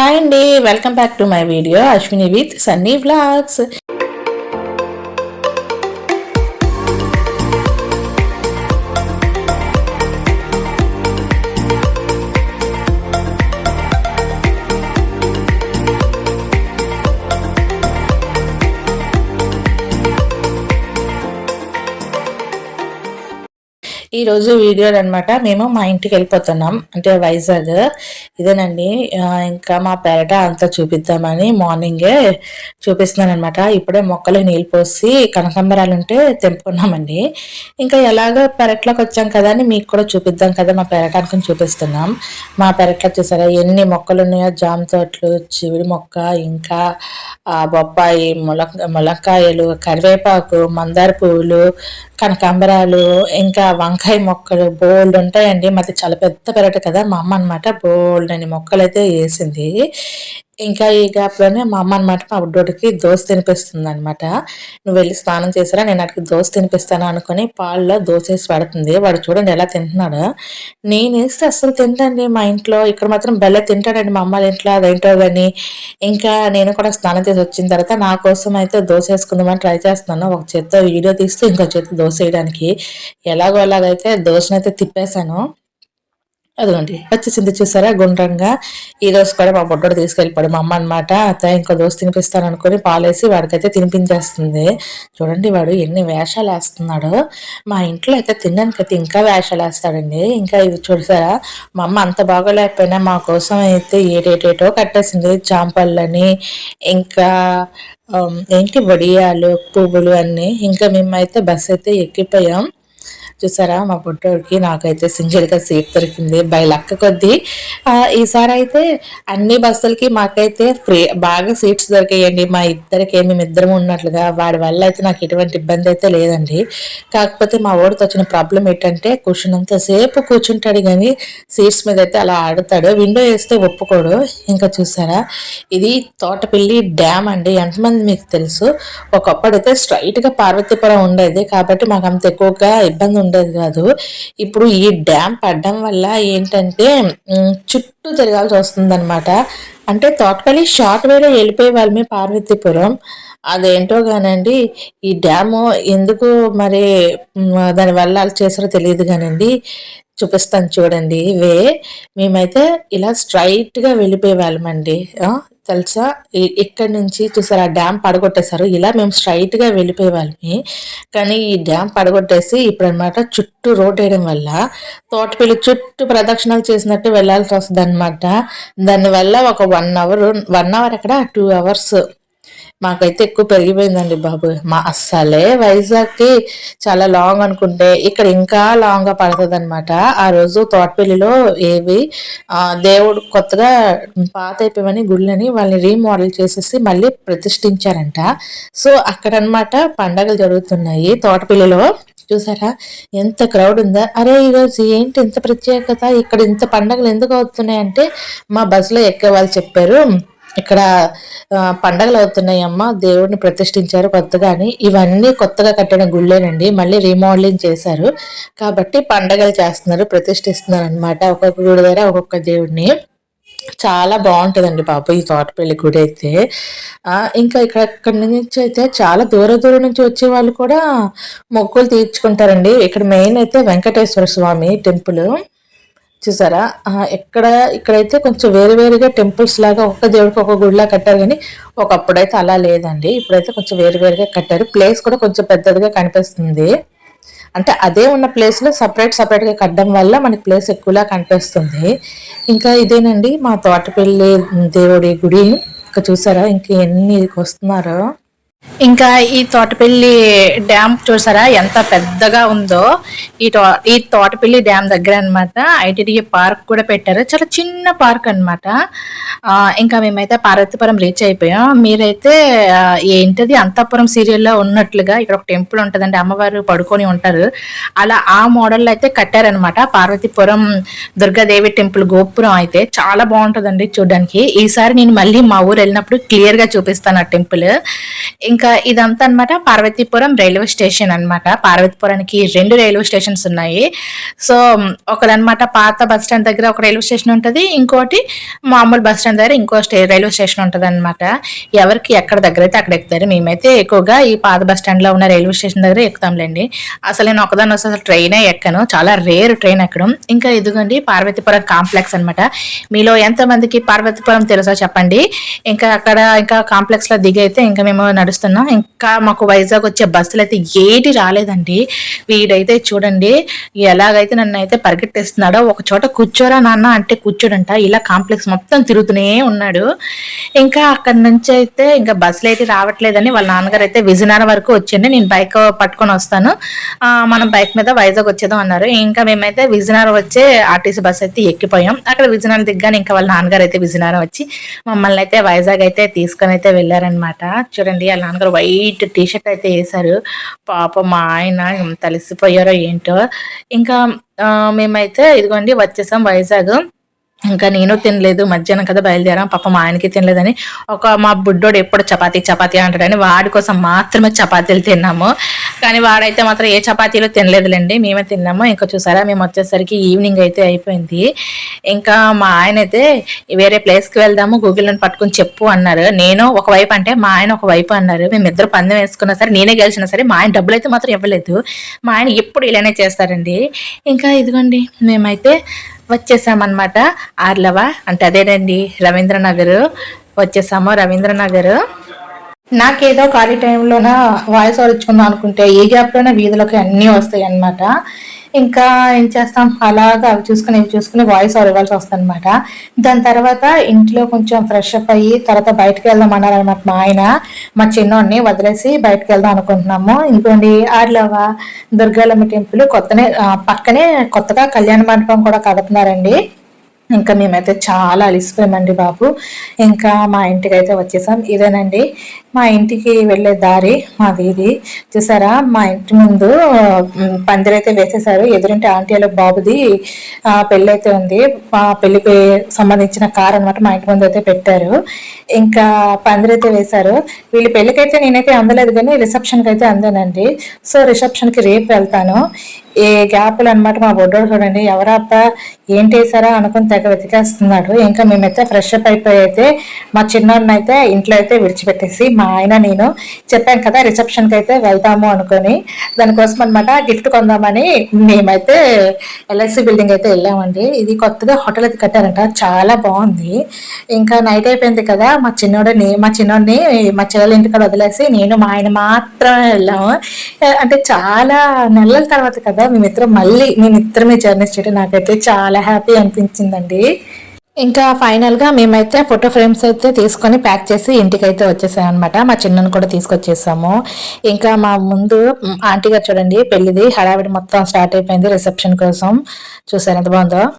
Hi అండి welcome back to my video Ashwini with Sunny vlogs. ఈరోజు వీడియోలు అనమాట మేము మా ఇంటికి వెళ్ళిపోతున్నాం. అంటే వైజాగ్. ఇదేనండి. ఇంకా మా పెరట అంతా చూపిద్దామని మార్నింగే చూపిస్తున్నాను అనమాట ఇప్పుడే మొక్కలు నీళ్ళు పోసి కనకంబరాలు ఉంటే తెంపుకున్నామండి. ఇంకా ఎలాగో పెరట్లోకి వచ్చాం కదా అని మీకు కూడా చూపిద్దాం కదా. మా పెరట అనుకుని చూపిస్తున్నాం. మా పెరట్లో చూసారా ఎన్ని మొక్కలు ఉన్నాయో జామ తోటలు చివిడి మొక్క ఇంకా బొప్పాయి ములక్ ములక్కాయలు కరివేపాకు మందార పువ్వులు కనకాంబరాలు ఇంకా వంకాయ మొక్కలు బోల్డ్ ఉంటాయండి. మాది చాలా పెద్ద పెరట కదా మా అమ్మ అనమాట బోల్డ్ అని మొక్కలు అయితే వేసింది. ఇంకా ఈ గ్యాప్లోనే మా అమ్మ అనమాట మా బుడ్డోడికి దోశ తినిపిస్తుంది అనమాట నువ్వు వెళ్ళి స్నానం చేసారా నేను అక్కడికి దోశ తినిపిస్తాను అనుకుని పాల్లో దోశ వేసి పెడుతుంది. వాడు చూడండి ఎలా తింటున్నాడు. నేను వేస్తే అస్సలు తింటండి మా ఇంట్లో. ఇక్కడ మాత్రం భలే తింటాడండి మా అమ్మ ఇంట్లో అదేంటో కానీ ఇంకా నేను కూడా స్నానం చేసి వచ్చిన తర్వాత నా కోసం అయితే దోశ వేసుకుందామని ట్రై చేస్తున్నాను. ఒక చేత్తో వీడియో తీస్తూ ఇంకో చేత్తో దోశ వేయడానికి. ఎలాగో అలాగైతే దోశనైతే తిప్పేశాను. అదిగోండి వచ్చేసింది చూసారా? గుండ్రంగా. ఈ రోజు కూడా మా బొడ్డోడు తీసుకెళ్ళిపోయాడు మా అమ్మ అనమాట అత్త ఇంకో దోశ తినిపిస్తాను అనుకుని పాలేసి వాడికైతే తినిపించేస్తుంది. చూడండి వాడు ఎన్ని వేషాలు వేస్తున్నాడు. మా ఇంట్లో అయితే తినడానికైతే ఇంకా వేషాలు వేస్తాడండి. ఇంకా ఇది చూసారా? మా అమ్మ అంత బాగోలేకపోయినా మా కోసం అయితే ఏటేటేటో కట్టేసింది. చాంపళ్ళని ఇంకా ఏంటి వడియాలు పువ్వులు అన్నీ. ఇంకా మేమైతే బస్ అయితే ఎక్కిపోయాం. చూసారా? మా పుట్టోడికి నాకైతే సింగిల్ సీట్ దొరికింది. బై లక్క కొద్దీ. ఈసారి అయితే అన్ని బస్సులకి మాకైతే ఫ్రీ బాగా సీట్స్ దొరికాయండి. మా ఇద్దరికి మేము ఇద్దరం ఉన్నట్లుగా వాడి వల్ల అయితే నాకు ఎటువంటి ఇబ్బంది అయితే లేదండి. కాకపోతే మా ఓడితో వచ్చిన ప్రాబ్లం ఏంటంటే కూర్చున్నంత సేపు కూర్చుంటాడు కానీ సీట్స్ మీద అయితే అలా ఆడతాడు. విండో వేస్తే ఒప్పుకోడు. ఇంకా చూసారా? ఇది తోటపల్లి డ్యామ్ అండి. ఎంతమంది మీకు తెలుసు? ఒకప్పుడైతే స్ట్రైట్గా పార్వతీపురం ఉండేది. కాబట్టి మాకు అంత ఎక్కువగా ఇబ్బంది ఉండేది కాదు. ఇప్పుడు ఈ డ్యామ్ పడడం వల్ల ఏంటంటే చుట్టూ తిరగాల్సి వస్తుంది అంటే తోటపల్లి షార్ట్ వేలో వెళ్ళిపోయే వాళ్ళమే పార్వతీపురం. అదేంటో కానండి ఈ డ్యాము ఎందుకు మరి దాని వల్ల అలా చేసారో తెలియదు కానండి. చూపిస్తాను చూడండి. వే మేమైతే ఇలా స్ట్రైట్గా వెళ్ళిపోయే వాళ్ళమండి. తెలుసా? ఎక్కడి నుంచి చూసారు? ఆ డ్యామ్ పడగొట్టేశారు. ఇలా మేము స్ట్రైట్గా వెళ్ళిపోయే వాళ్ళమి కానీ ఈ డ్యామ్ పడగొట్టేసి ఇప్పుడనమాట చుట్టూ రోడ్ వేయడం వల్ల తోటపల్లి చుట్టూ ప్రదక్షిణాలు చేసినట్టు వెళ్ళాల్సి వస్తుంది అనమాట దానివల్ల ఒక వన్ అవర్ వన్ అవర్ అక్కడ టూ అవర్స్ మాకైతే ఎక్కువ పెరిగిపోయిందండి బాబు. మా అస్సలే వైజాగ్కి చాలా లాంగ్ అనుకుంటే ఇక్కడ ఇంకా లాంగ్గా పడుతుంది అనమాట ఆ రోజు తోటపల్లిలో ఏవి దేవుడు కొత్తగా పాత అయిపోయామని గుళ్ళని వాళ్ళని రీమోడల్ చేసేసి మళ్ళీ ప్రతిష్ఠించారంట. సో అక్కడ అన్నమాట పండగలు జరుగుతున్నాయి తోటపల్లిలో. చూసారా? ఎంత క్రౌడ్ ఉందా? అరే ఈరోజు ఏంటి ఇంత ప్రత్యేకత? ఇక్కడ ఇంత పండగలు ఎందుకు అవుతున్నాయి అంటే మా బస్సులో ఎక్కే వాళ్ళు చెప్పారు. ఇక్కడ పండగలు అవుతున్నాయి అమ్మ దేవుడిని ప్రతిష్ఠించారు కొత్తగా అని. ఇవన్నీ కొత్తగా కట్టిన గుళ్ళేనండి. మళ్ళీ రీమోడలింగ్ చేశారు. కాబట్టి పండగలు చేస్తున్నారు ప్రతిష్ఠిస్తున్నారు అనమాట ఒక్కొక్క గుడి దగ్గర ఒక్కొక్క దేవుడిని. చాలా బాగుంటుందండి బాబు ఈ తోటపల్లి గుడి అయితే. ఇంకా ఇక్కడ ఇక్కడ నుంచి అయితే చాలా దూర దూరం నుంచి వచ్చే వాళ్ళు కూడా మొక్కులు తీర్చుకుంటారండి. ఇక్కడ మెయిన్ అయితే వెంకటేశ్వర స్వామి టెంపుల్. చూసారా? ఎక్కడ ఇక్కడైతే కొంచెం వేరు వేరుగా టెంపుల్స్ లాగా ఒక్క దేవుడికి ఒక గుడిలా కట్టారు కానీ ఒకప్పుడైతే అలా లేదండి. ఇప్పుడైతే కొంచెం వేరు వేరుగా కట్టారు. ప్లేస్ కూడా కొంచెం పెద్దదిగా కనిపిస్తుంది. అంటే అదే ఉన్న ప్లేస్లో సపరేట్ సపరేట్గా కట్టడం వల్ల మనకి ప్లేస్ ఎక్కువలా కనిపిస్తుంది. ఇంకా ఇదేనండి మా తోటపల్లి దేవుడి గుడి. ఇంకా చూసారా? ఇంకా ఎన్ని వస్తున్నారో. ఇంకా ఈ తోటపల్లి డ్యామ్ చూసారా? ఎంత పెద్దగా ఉందో. ఈ తో ఈ తోటపల్లి డ్యామ్ దగ్గర అన్నమాట ఐటీడీఏ పార్క్ కూడా పెట్టారు. చాలా చిన్న పార్క్ అన్నమాట. ఇంకా మేమైతే పార్వతీపురం రీచ్ అయిపోయాం. మీరైతే ఏంటది ఏంటిది అంతాపురం సీరియల్లో ఉన్నట్లుగా ఇక్కడ ఒక టెంపుల్ ఉంటుందండి. అమ్మవారు పడుకొని ఉంటారు. అలా ఆ మోడల్ అయితే కట్టారనమాట పార్వతీపురం దుర్గాదేవి టెంపుల్ గోపురం అయితే చాలా బాగుంటుందండి చూడడానికి. ఈసారి నేను మళ్ళీ మా ఊరు వెళ్ళినప్పుడు క్లియర్గా చూపిస్తాను ఆ టెంపుల్. ఇంకా ఇదంతా అన్నమాట పార్వతీపురం రైల్వే స్టేషన్ అన్నమాట. పార్వతీపురానికి రెండు రైల్వే స్టేషన్స్ ఉన్నాయి. సో ఒకదనమాట పాత బస్ స్టాండ్ దగ్గర ఒక రైల్వే స్టేషన్ ఉంటుంది. ఇంకోటి మామూలు బస్ స్టాండ్ దగ్గర ఇంకో స్టే రైల్వే స్టేషన్ ఉంటుంది అనమాట ఎవరికి ఎక్కడ దగ్గర అయితే అక్కడ ఎక్కుతారు. మేమైతే ఎక్కువగా ఈ పాత బస్ స్టాండ్లో ఉన్న రైల్వే స్టేషన్ దగ్గర ఎక్కుతాంలేండి. అసలు నేను ఒకదాని వస్తే అసలు ట్రైనే ఎక్కను. చాలా రేర్ ట్రైన్ ఎక్కడం ఇంకా ఇదిగోండి పార్వతీపురం కాంప్లెక్స్ అనమాట మీలో ఎంత మందికి పార్వతీపురం తెలుసో చెప్పండి. ఇంకా అక్కడ ఇంకా కాంప్లెక్స్లో ఇంకా మేము నడుస్తున్నాం ఇంకా మాకు వైజాగ్ వచ్చే బస్సులు అయితే ఏటి రాలేదండి. వీడైతే చూడండి ఎలాగైతే నన్ను అయితే పరిగెట్టేస్తున్నాడో ఒక చోట కూర్చోరా నాన్న అంటే కూర్చోడంట. ఇలా కాంప్లెక్స్ మొత్తం తిరుగుతూనే ఉన్నాడు. ఇంకా అక్కడ నుంచి అయితే ఇంకా బస్సులు అయితే రావట్లేదని వాళ్ళ నాన్నగారు అయితే విజయనగరం వరకు వచ్చిండి నేను బైక్ పట్టుకొని వస్తాను. మనం బైక్ మీద వైజాగ్ వచ్చేదాం అన్నారు. ఇంకా మేమైతే విజయనగరం వచ్చే ఆర్టీసీ బస్ అయితే ఎక్కిపోయాం. అక్కడ విజయనగరం దిగ్గానే ఇంకా వాళ్ళ నాన్నగారు అయితే విజయనగరం వచ్చి మమ్మల్ని అయితే వైజాగ్ అయితే తీసుకొని అయితే వెళ్ళారనమాట చూడండి వాళ్ళ నాన్నగారు వైట్ టీషర్ట్ అయితే వేశారు. పాప మా ఆయన తలిసిపోయారో ఏంటో. ఇంకా మేమైతే ఇదిగోండి వచ్చేసాం వైజాగ్. ఇంకా నేను తినలేదు మధ్యాహ్నం కదా బయలుదేరాం. పాప మా ఆయనకి తినలేదని. ఒక మా బుడ్డోడు ఎప్పుడు చపాతీ చపాతీ అంటాడని వాడి కోసం మాత్రమే చపాతీలు తిన్నాము. కానీ వాడైతే మాత్రం ఏ చపాతీలు తినలేదులేండి. మేమే తిన్నాము. ఇంకా చూసారా మేము వచ్చేసరికి ఈవినింగ్ అయితే అయిపోయింది. ఇంకా మా ఆయన అయితే వేరే ప్లేస్కి వెళ్దాము గూగుల్లో పట్టుకుని చెప్పు అన్నారు. నేను ఒకవైపు అంటే మా ఆయన ఒకవైపు అన్నారు. మేము ఇద్దరు పందెం వేసుకున్నా సరే నేనే గెలిచినా సరే మా ఆయన డబ్బులు అయితే మాత్రం ఇవ్వలేదు. మా ఆయన ఎప్పుడు ఇలానే చేస్తారండి. ఇంకా ఇదిగోండి మేమైతే వచ్చేసామన్నమాట. ఆర్లవ అంటే అదేనండి రవీంద్రనగర్. వచ్చేసాము రవీంద్రనగర్. నాకేదో ఖాళీ టైంలోన వాయిస్ ఓవర్ ఇచ్చుకుందాం అనుకుంటే ఈ గ్యాప్లోనే వీధులకు అన్నీ వస్తాయి అన్నమాట. ఇంకా ఏం చేస్తాం? అలాగా అవి చూసుకుని ఇవి చూసుకుని వాయిస్ ఓవర్ ఇవ్వాల్సి వస్తుంది అనమాట దాని తర్వాత ఇంట్లో కొంచెం ఫ్రెష్ అప్ అయ్యి తర్వాత బయటకు వెళ్దాం అన్నారనమాట మా ఆయన. మా చిన్నోడిని వదిలేసి బయటకు వెళ్దాం అనుకుంటున్నాము. ఇంకోండి ఆర్లవ దుర్గాలమ్మ టెంపుల్ కొత్తనే పక్కనే కొత్తగా కళ్యాణ మండపం కూడా కడుతున్నారండి. ఇంకా మేమైతే చాలా అలిసిపోయామండి బాబు. ఇంకా మా ఇంటికి అయితే వచ్చేసాం. ఇదేనండి మా ఇంటికి వెళ్ళే దారి మా వీధి చూసారా మా ఇంటి ముందు పందిరైతే వేసేసారు ఎదురింటి ఆంటీ వాళ్ళ బాబుది పెళ్ళి అయితే ఉంది. మా పెళ్ళికి సంబంధించిన కార్ అనమాట మా ఇంటి ముందు అయితే పెట్టారు. ఇంకా పందిరైతే వేశారు. వీళ్ళ పెళ్ళికైతే నేనైతే అందలేదు కానీ రిసెప్షన్కి అయితే అందానండి. సో రిసెప్షన్కి రేపు వెళ్తాను. ఏ గ్యాప్లు అనమాట మా బొడ్డోడు చూడండి. ఎవరప్ప ఏంటి వేసారా అనుకుని తెగ వెతికేస్తున్నాడు. ఇంకా మేమైతే ఫ్రెష్ అప్ అయిపోయి అయితే మా చిన్నోడిని అయితే ఇంట్లో అయితే విడిచిపెట్టేసి మా ఆయన నేను చెప్పాను కదా రిసెప్షన్కి అయితే వెళ్తాము అనుకొని దానికోసం అనమాట గిఫ్ట్ కొందామని మేమైతే ఎల్ఐసి బిల్డింగ్ అయితే వెళ్ళామండి. ఇది కొత్తగా హోటల్ అయితే కట్టారంట. చాలా బాగుంది. ఇంకా నైట్ అయిపోయింది కదా మా చిన్నోడిని మా చిన్నోడిని మా చెల్లెల ఇంటికాడ వదిలేసి నేను మా ఆయన మాత్రమే వెళ్ళాము. అంటే చాలా నెలల తర్వాత కదా మేమిద్దరం మళ్ళీ మేమిద్దరమే జర్నీ చేయడం నాకైతే చాలా హ్యాపీ అనిపించిందండి. ఇంకా ఫైనల్గా మేమైతే ఫోటో ఫ్రేమ్స్ అయితే తీసుకొని ప్యాక్ చేసి ఇంటికి అయితే వచ్చేసాం అనమాట మా చిన్నను కూడా తీసుకొచ్చేసాము. ఇంకా మా ముందు ఆంటీ గారు చూడండి పెళ్ళిది హడావిడి మొత్తం స్టార్ట్ అయిపోయింది రిసెప్షన్ కోసం. చూసారు ఎంత బాగుందో?